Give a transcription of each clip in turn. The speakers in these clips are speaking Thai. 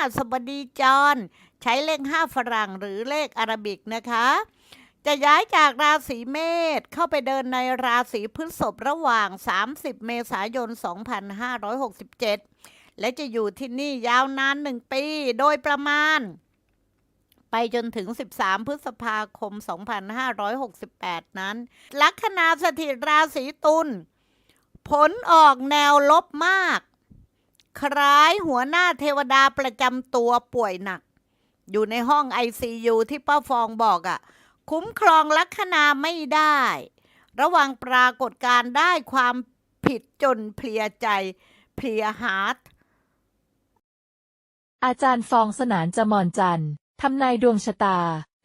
หัสบดีจร ใช้เลขห้าฝรั่งหรือเลขอารบิกนะคะ จะย้ายจากราศีเมษเข้าไปเดินในราศีพฤษภระหว่าง 30 เมษายน 2567 และจะอยู่ที่นี่ยาวนานหนึ่งปีโดยประมาณ ไปจนถึง 13 พฤษภาคม 2568 นั้น ลัคนาสถิตราศีตุลผลออกแนวลบมาก คล้ายหัวหน้าเทวดาประจำตัวป่วยหนัก อยู่ในห้อง ICU ที่ป้าฟองบอกอะ่ะ คุ้มครองลัคนาไม่ได้ ระวังปรากฏการได้ความผิดจนเพลียใจ เพลียฮาร์ทอาจารย์ฟองสนานจมรจันทร์ทำนายดวงชะตา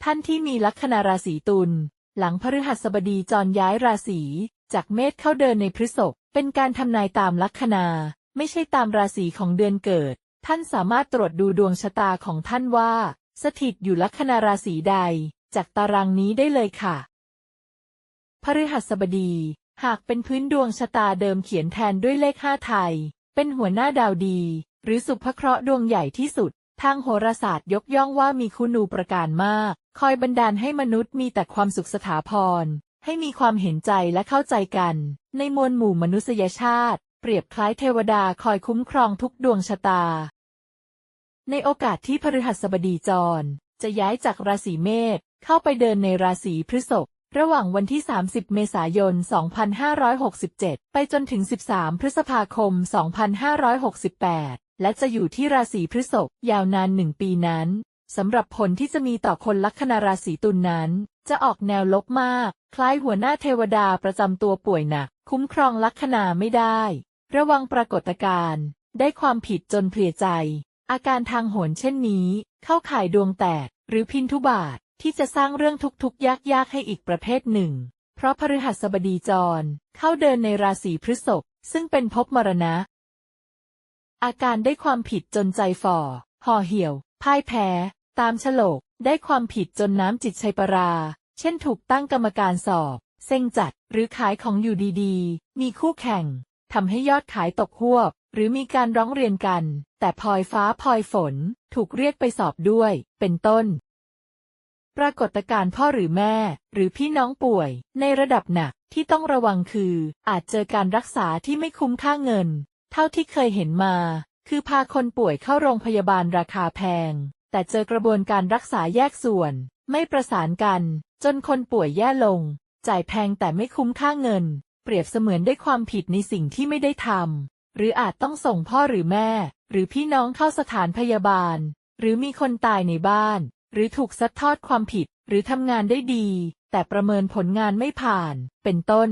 ท่านที่มีลัคนาราศีตุลหลังพฤหัสบดีจรย้ายราศี จากเมษเข้าเดินในพฤษภเป็นการทำนายตามลัคนา ไม่ใช่ตามราศีของเดือนเกิด ท่านสามารถตรวจดูดวงชะตาของท่านว่า สถิตอยู่ลัคนาราศีใด จากตารางนี้ได้เลยค่ะพฤหัสบดี หากเป็นพื้นดวงชะตาเดิมเขียนแทนด้วยเลขห้าไทย เป็นหัวหน้าดาวดี หรือสุภเคราะห์ดวงใหญ่ที่สุด ทางโหราศาสตร์ยกย่องว่ามีคุณูประการมาก คอยบันดาลให้มนุษย์มีแต่ความสุขสถาพร ให้มีความเห็นใจและเข้าใจกัน ในมวลหมู่มนุษยชาติ ปรียบคล้ายเทวดาคอยคุ้มครองทุกดวงชะตา ในโอกาสที่พฤหัสบดีจร จะย้ายจากราศีเมษเข้าไปเดินในราศีพฤษภระหว่างวันที่ 30 เมษายน 2567 ไปจนถึง 13 พฤษภาคม 2568 และจะอยู่ที่ราศีพฤษภยาวนานหนึ่งปีนั้นสำหรับผลที่จะมีต่อคนลัคนาราศีตุลนนั้น จะออกแนวลบมาก คล้ายหัวหน้าเทวดาประจำตัวป่วยหนัก คุ้มครองลัคนาไม่ได้ ระวังปรากฏการณ์ได้ความผิดจนเพลียใจ อาการทางโหนเช่นนี้ เข้าข่ายดวงแตก หรือพินทุบาทที่จะสร้างเรื่องทุกข์ๆยากๆให้อีกประเภทหนึ่ง เพราะพฤหัสบดีจร เข้าเดินในราศีพฤษภซึ่งเป็นภพมรณะ อาการได้ความผิดจนใจฝ่อห่อเหี่ยว พ่ายแพ้ ตามฉลก ได้ความผิดจนน้ำจิตชัยปรา เช่นถูกตั้งกรรมการสอบ เซ็งจัด หรือขายของอยู่ดีๆ มีคู่แข่ง ทำให้ยอดขายตกหวบ หรือมีการร้องเรียนกัน แต่พลอยฟ้าพลอยฝนถูกเรียกไปสอบด้วย เป็นต้น ปรากฏการณ์พ่อหรือแม่ หรือพี่น้องป่วย ในระดับหนักที่ต้องระวังคือ อาจเจอการรักษาที่ไม่คุ้มค่าเงิน เท่าที่เคยเห็นมา คือพาคนป่วยเข้าโรงพยาบาลราคาแพง แต่เจอกระบวนการรักษาแยกส่วน ไม่ประสานกัน จนคนป่วยแย่ลง จ่ายแพงแต่ไม่คุ้มค่าเงิน เปรียบเสมือนได้ความผิดในสิ่งที่ไม่ได้ทำหรืออาจต้องส่งพ่อหรือแม่ หรือพี่น้องเข้าสถานพยาบาล หรือมีคนตายในบ้าน หรือถูกซัดทอดความผิด หรือทำงานได้ดี แต่ประเมินผลงานไม่ผ่าน เป็นต้น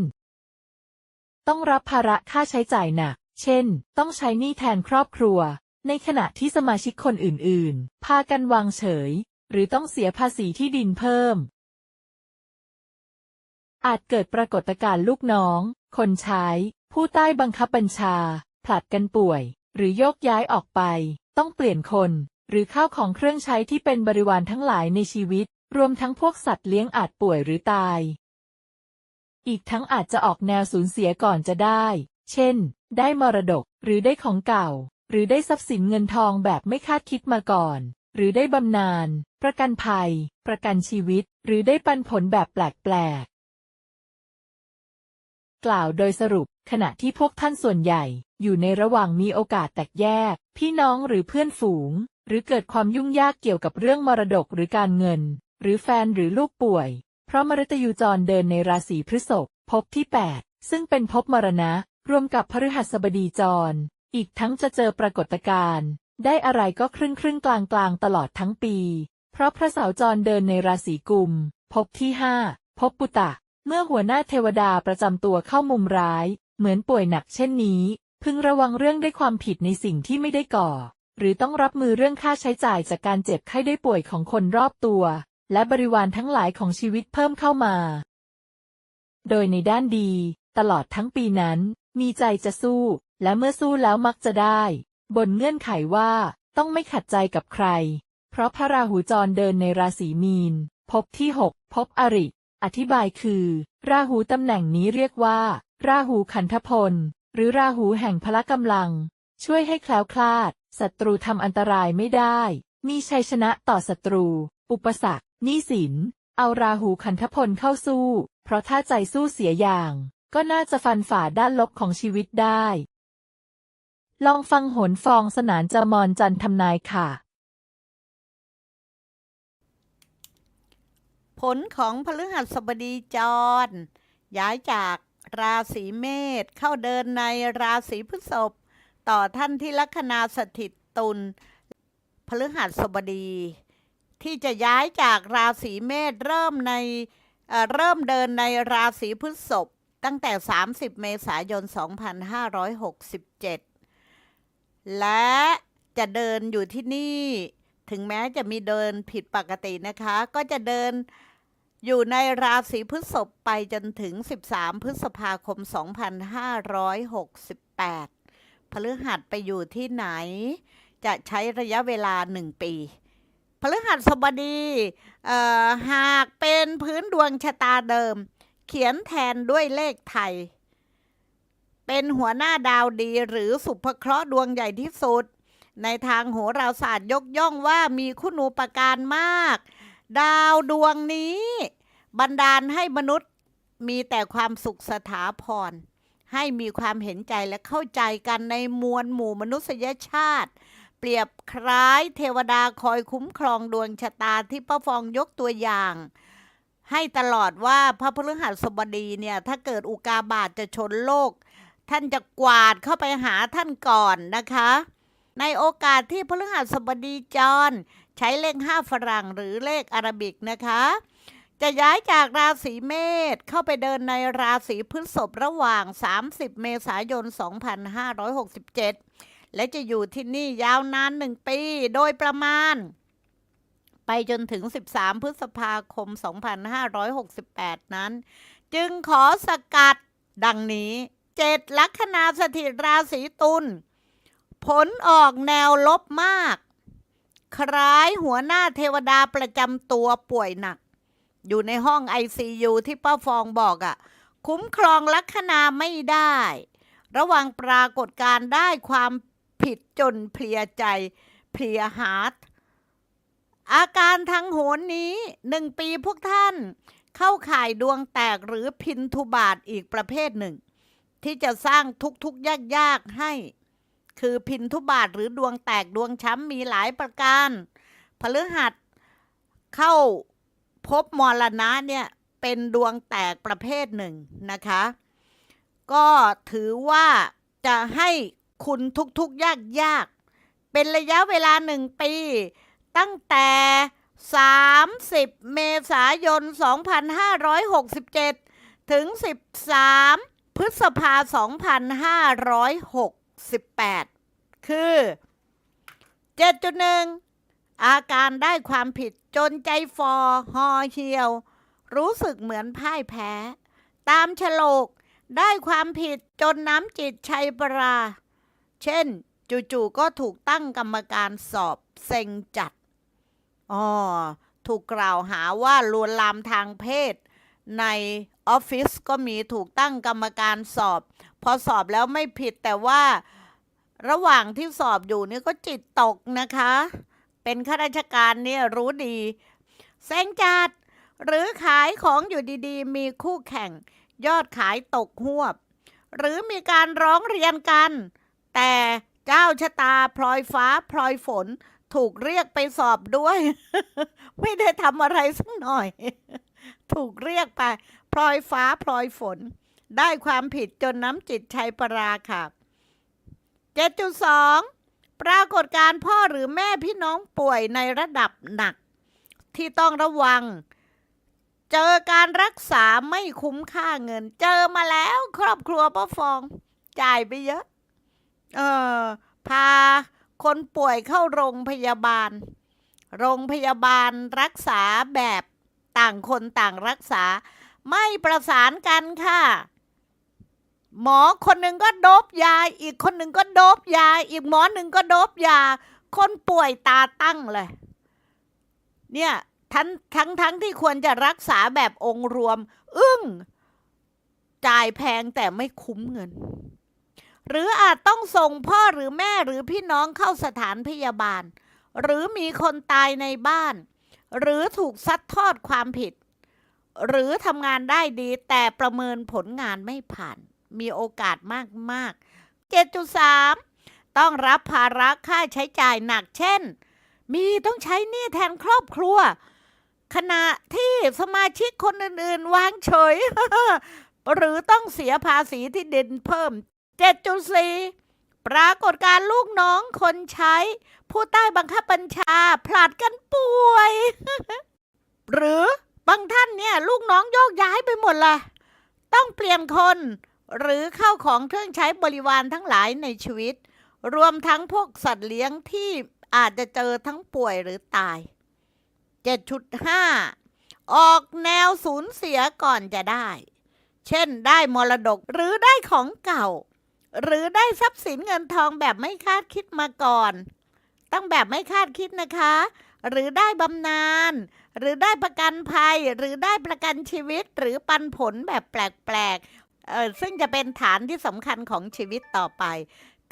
ต้องรับภาระค่าใช้จ่ายหนัก เช่น ต้องใช้หนี้แทนครอบครัว ในขณะที่สมาชิกคนอื่น ๆ พากันวางเฉย หรือต้องเสียภาษีที่ดินเพิ่ม อาจเกิดปรากฏการณ์ลูกน้อง คนใช้ ผู้ใต้บังคับบัญชา ผลัดกันป่วย หรือโยกย้ายออกไป ต้องเปลี่ยนคน หรือข้าวของเครื่องใช้ที่เป็นบริวารทั้งหลายในชีวิต รวมทั้งพวกสัตว์เลี้ยงอาจป่วยหรือตาย อีกทั้งอาจจะออกแนวสูญเสียก่อนจะได้ เช่น ได้มรดก หรือได้ของเก่า หรือได้ทรัพย์สินเงินทองแบบไม่คาดคิดมาก่อน หรือได้บำนาญ ประกันภัย ประกันชีวิต หรือได้ปันผลแบบแปลก กล่าวโดยสรุป ขณะที่พวกท่านส่วนใหญ่ อยู่ในระหว่างมีโอกาสแตกแยก พี่น้องหรือเพื่อนฝูง หรือเกิดความยุ่งยากเกี่ยวกับเรื่องมรดกหรือการเงิน หรือแฟนหรือลูกป่วย เพราะมฤตยูจรเดินในราศีพฤษภภพที่ 8 ซึ่งเป็นภพมรณะ รวมกับพฤหัสบดีจร อีกทั้งจะเจอปรากฏการณ์ได้อะไรก็ครึ่งครึ่งกลางกลางตลอดทั้งปี เพราะพระเสาร์จรเดินในราศีกุมภพที่5ภพปุตตะ เมื่อหัวหน้าเทวดาประจำตัวเข้ามุมร้าย เหมือนป่วยหนักเช่นนี้ พึงระวังเรื่องได้ความผิดในสิ่งที่ไม่ได้ก่อ หรือต้องรับมือเรื่องค่าใช้จ่ายจากการเจ็บไข้ได้ป่วยของคนรอบตัว และบริวารทั้งหลายของชีวิตเพิ่มเข้ามา โดยในด้านดี ตลอดทั้งปีนั้น มีใจจะสู้ และเมื่อสู้แล้วมักจะได้ บนเงื่อนไขว่า ต้องไม่ขัดใจกับใคร เพราะพระราหูจรเดินในราศีมีนภพที่6ภพอริ อธิบายคือ ราหูตำแหน่งนี้เรียกว่า ราหูขันธพล หรือราหูแห่งพละกำลัง ช่วยให้แคล้วคลาดศัตรูทำอันตรายไม่ได้ มีชัยชนะต่อศัตรู อุปสรรคหนี้สิน เอาราหูคันธพลเข้าสู้ เพราะถ้าใจสู้เสียอย่าง ก็น่าจะฟันฝ่าด้านลบของชีวิตได้ ลองฟังโหนฟองสนานจามอนจันทำนายค่ะ ผลของพฤหัสบดีจร ย้ายจากราศีเมษเข้าเดินในราศีพฤษภต่อท่านที่ลัคนาสถิตตุลพฤหัสบดี ที่จะย้ายจากราศีเมษเริ่มในเเริ่มเดินในราศีพฤษภตั้งแต่ 30 เมษายน 2567 และจะเดินอยู่ที่นี่ ถึงแม้จะมีเดินผิดปกตินะคะ ก็จะเดิน อยู่ในราศีพฤษภไปจนถึง 13 พฤษภาคม 2568พฤหัสไปอยู่ที่ไหน จะใช้ระยะเวลา 1 ปีพฤหัสบดีเอ่อหากเป็นพื้นดวงชะตาเดิม เขียนแทนด้วยเลขไทย เป็นหัวหน้าดาวดีหรือสุภเคราะห์ดวงใหญ่ที่สุด ในทางโหราศาสตร์ยกย่องว่ามีคุณูปการมาก ดาวดวงนี้ บันดาลให้มนุษย์มีแต่ความสุขสถาพร ให้มีความเห็นใจและเข้าใจกันในมวลหมู่มนุษยชาติ เปรียบคล้ายเทวดาคอยคุ้มครองดวงชะตาที่พระฟองยกตัวอย่าง ให้ตลอดว่าพระพฤหัสบดีเนี่ย ถ้าเกิดอุกาบาตจะชนโลก ท่านจะกวาดเข้าไปหาท่านก่อนนะคะ ในโอกาสที่พฤหัสบดีจร ใช้เลขห้าฝรั่งหรือเลขอาราบิกนะคะ จะย้ายจากราศีเมษเข้าไปเดินในราศีพฤษภระหว่าง 30 เมษายน 2567 และจะอยู่ที่นี่ยาวนานหนึ่งปี โดยประมาณ ไปจนถึง 13 พฤษภาคม 2568 นั้น จึงขอสกัดดังนี้7ลัคนาสถิตราศีตุลผลออกแนวลบมาก คล้ายหัวหน้าเทวดาประจำตัวป่วยหนัก อยู่ในห้อง ICU ที่ป้าฟองบอกอะ่ะ คุ้มครองลัคนาไม่ได้ ระว่างปรากฏการได้ความผิดจนเพลียใจเพลียฮาร์ดอาการทางโหนนี้หนึ่งปีพวกท่านเข้าข่ายดวงแตกหรือพินทุบาทอีกประเภทหนึ่ง ที่จะสร้างทุกๆยากๆให้ คือพินทุบาทหรือดวงแตกดวงช้ำมีหลายประการพฤหัสเข้าพบมรณะเนี่ยเป็นดวงแตกประเภทหนึ่งนะคะ ก็ถือว่าจะให้คุณทุกข์ๆยาก เป็นระยะเวลาหนึ่งปี ตั้งแต่ 30 เมษายน 2567 ถึง 13 พฤษภา 68 คือ 7.1 อาการได้ความผิดจนใจฟอหอเหี่ยว รู้สึกเหมือนพ่ายแพ้ ตามฉลกได้ความผิดจนน้ำจิตชัยปรา เช่น จู่ๆก็ถูกตั้งกรรมการสอบเซ็งจัดอ๋อถูกกล่าวหาว่าลวนลามทางเพศ ในออฟฟิศก็มีถูกตั้งกรรมการสอบ พอสอบแล้วไม่ผิดแต่ว่า ระหว่างที่สอบอยู่นี่ก็จิตตกนะคะ เป็นข้าราชการเนี่ยรู้ดีเซ็งจัดหรือขายของอยู่ดีๆ มีคู่แข่ง ยอดขายตกหวบ หรือมีการร้องเรียนกัน แต่เจ้าชะตาพลอยฟ้าพลอยฝนถูกเรียกไปสอบด้วย ไม่ได้ทำอะไรสักหน่อย ถูกเรียกไป พลอยฟ้าพลอยฝน ได้ความผิดจนน้ำจิตชัยปราค่ะ 7.2 ปรากฏการพ่อหรือแม่พี่น้องป่วยในระดับหนัก ที่ต้องระวัง เจอการรักษาไม่คุ้มค่าเงิน เจอมาแล้วครอบครัวป้าฟอง จ่ายไปเยอะ เออ พาคนป่วยเข้าโรงพยาบาล โรงพยาบาลรักษาแบบต่างคนต่างรักษา ไม่ประสานกันค่ะ หมอคนหนึ่งก็โดบยา อีกคนหนึ่งก็โดบยา อีกหมอหนึ่งก็โดบยา คนป่วยตาตั้งเลย เนี่ยทั้งทั้งทั้งที่ควรจะรักษาแบบองค์รวม อึ้งจ่ายแพงแต่ไม่คุ้มเงิน หรืออาจต้องส่งพ่อหรือแม่หรือพี่น้องเข้าสถานพยาบาล หรือมีคนตายในบ้าน หรือถูกซัดทอดความผิด หรือทำงานได้ดีแต่ประเมินผลงานไม่ผ่าน มีโอกาสมากมาก7.3 ต้องรับภาระค่าใช้จ่ายหนักเช่น มีต้องใช้หนี้แทนครอบครัว ขณะที่สมาชิกคนอื่นๆ วางเฉย หรือต้องเสียภาษีที่ดินเพิ่ม 7.4 ปรากฏการลูกน้องคนใช้ ผู้ใต้บังคับบัญชาผลัดกันป่วย หรือบางท่านเนี่ย ลูกน้องโยกย้ายไปหมดละต้องเปลี่ยนคน หรือเข้าของเครื่องใช้บริวารทั้งหลายในชีวิต รวมทั้งพวกสัตว์เลี้ยงที่อาจจะเจอทั้งป่วยหรือตาย 7.5 ออกแนวสูญเสียก่อนจะได้ เช่นได้มรดกหรือได้ของเก่า หรือได้ทรัพย์สินเงินทองแบบไม่คาดคิดมาก่อน ต้องแบบไม่คาดคิดนะคะ หรือได้บำนาญหรือได้ประกันภัย หรือได้ประกันชีวิต หรือปันผลแบบแปลกๆ เออซึ่งจะเป็นฐานที่สำคัญของชีวิตต่อไป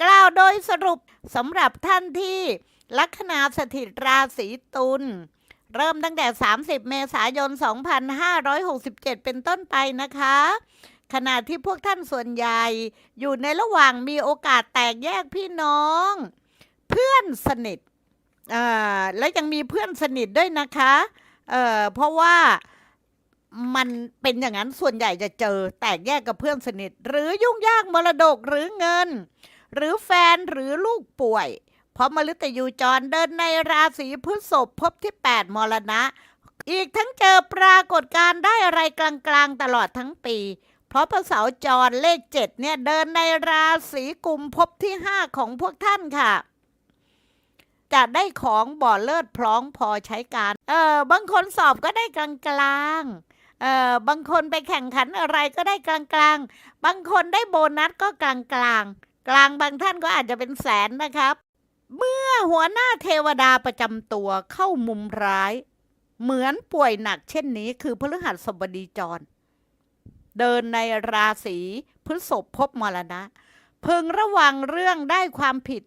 กล่าวโดยสรุปสำหรับท่านที่ ลัคนาสถิตราศีตุลเริ่มตั้งแต่ 30 เมษายน 2567 เป็นต้นไปนะคะ ขณะที่พวกท่านส่วนใหญ่ อยู่ในระหว่างมีโอกาสแตกแยกพี่น้อง เพื่อนสนิทอ่าแล้วยังมีเพื่อนสนิทด้วยนะคะเออเพราะว่า มันเป็นอย่างนั้นส่วนใหญ่จะเจอ แตกแยกกับเพื่อนสนิท หรือยุ่งยากมรดกหรือเงิน หรือแฟนหรือลูกป่วย เพราะมฤตยูจรเดินในราศีพฤษภพบที่ 8 มรณะ อีกทั้งเจอปรากฏการได้อะไรกลางๆ ตลอดทั้งปี เพราะพระเสาร์จรเลขเจ็ดเนี่ยเดินในราศีกุมภพที่ 5 ของพวกท่านค่ะจะได้ของบ่อเลิศพร้องพอใช้การ เออบางคนสอบก็ได้กลางๆ เออบางคนไปแข่งขันอะไรก็ได้กลางๆ บางคนได้โบนัสก็กลางๆ กลางบางท่านก็อาจจะเป็นแสนนะครับ เมื่อหัวหน้าเทวดาประจำตัวเข้ามุมร้าย เหมือนป่วยหนักเช่นนี้คือพฤหัสบดีจร เดินในราศีพฤษภพบมรณะ พึงระวังเรื่องได้ความผิด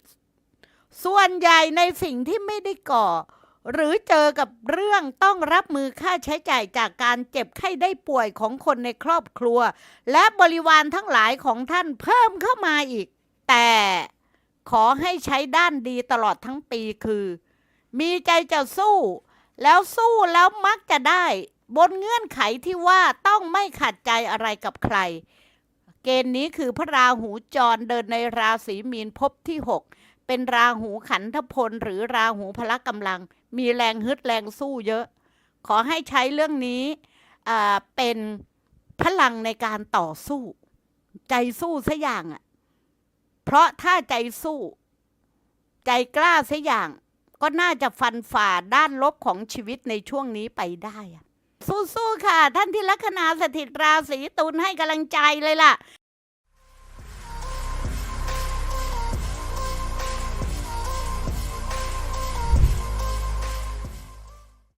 ส่วนใหญ่ในสิ่งที่ไม่ได้ก่อ หรือเจอกับเรื่องต้องรับมือค่าใช้จ่ายจากการเจ็บไข้ได้ป่วยของคนในครอบครัว และบริวารทั้งหลายของท่านเพิ่มเข้ามาอีก แต่ขอให้ใช้ด้านดีตลอดทั้งปีคือ มีใจจะสู้ แล้วสู้แล้วมักจะได้ บนเงื่อนไขที่ว่าต้องไม่ขัดใจอะไรกับใคร เกณฑ์นี้คือพระราหูจรเดินในราศีมีนภพที่ 6 เป็นราหูขันธพลหรือราหูพละกำลัง มีแรงฮึดแรงสู้เยอะ ขอให้ใช้เรื่องนี้เป็นพลังในการต่อสู้ ใจสู้ซะอย่างอะเพราะถ้าใจสู้ ใจกล้าซะอย่าง ก็น่าจะฟันฝ่าด้านลบของชีวิตในช่วงนี้ไปได้อะสู้ๆค่ะ ท่านที่ลัคนาสถิตราศีตุลให้กำลังใจเลยล่ะ